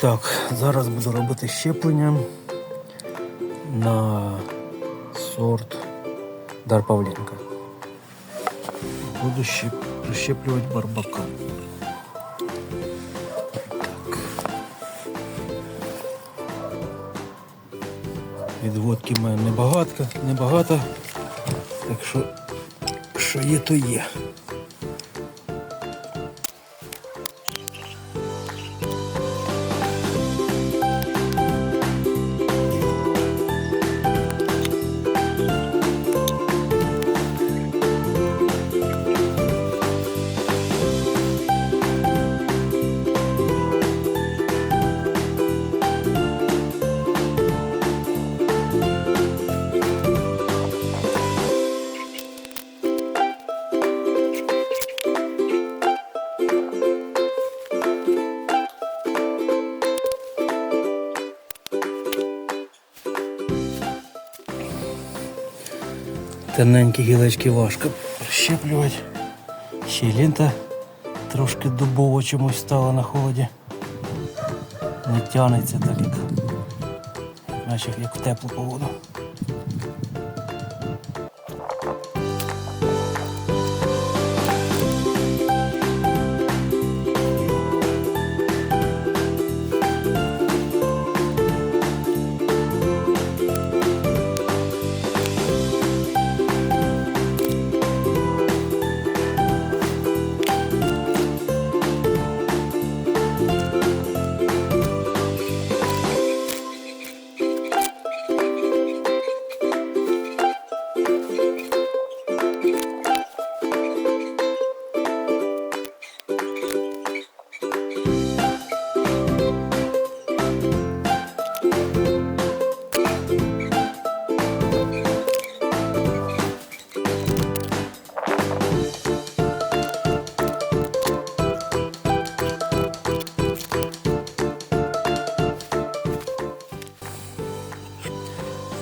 Так, зараз буду робити щеплення на сорт Дар Павлінка. Буду ще прищеплювати барбака. Так. Відводки в мене небагато, небагато. Так що, що є, то є. Темненькі гілочки важко прищеплювати. Ще й лента трошки дубово чомусь стала на холоді. Не тягнеться так, як, наче як в теплу погоду.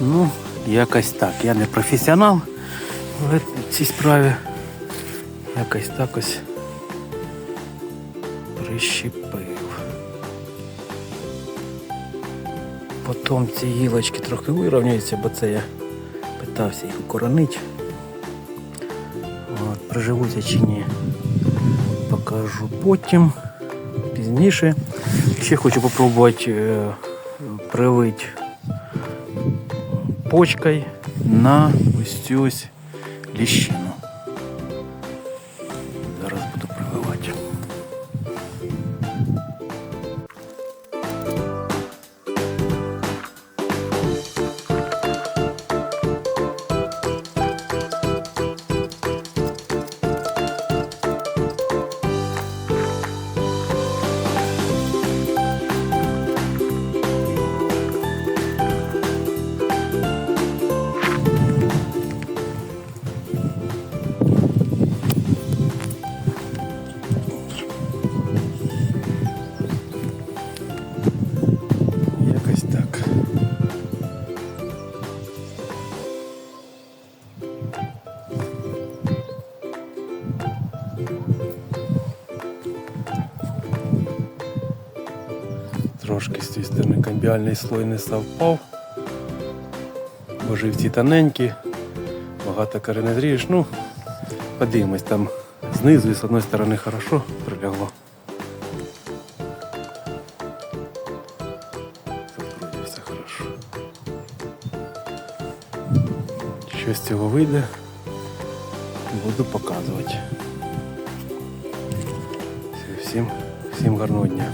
Ну, якось так. Я не професіонал в цій справі. Якось так ось прищепив. Потім ці гілочки трохи вирівняються, бо це я питався їх укоронити. От, приживуться чи ні. Покажу потім, пізніше. Ще хочу попробувати е, привити почкою на ось цю. Трошки з цієї камбіальний слой не совпав. Бо живці тоненькі, багато кори зрієш. Ну, подивимось там знизу і з одної сторони хорошо прилягло. Все хорошо. Що з цього вийде, буду показувати. Всім, всім гарного дня.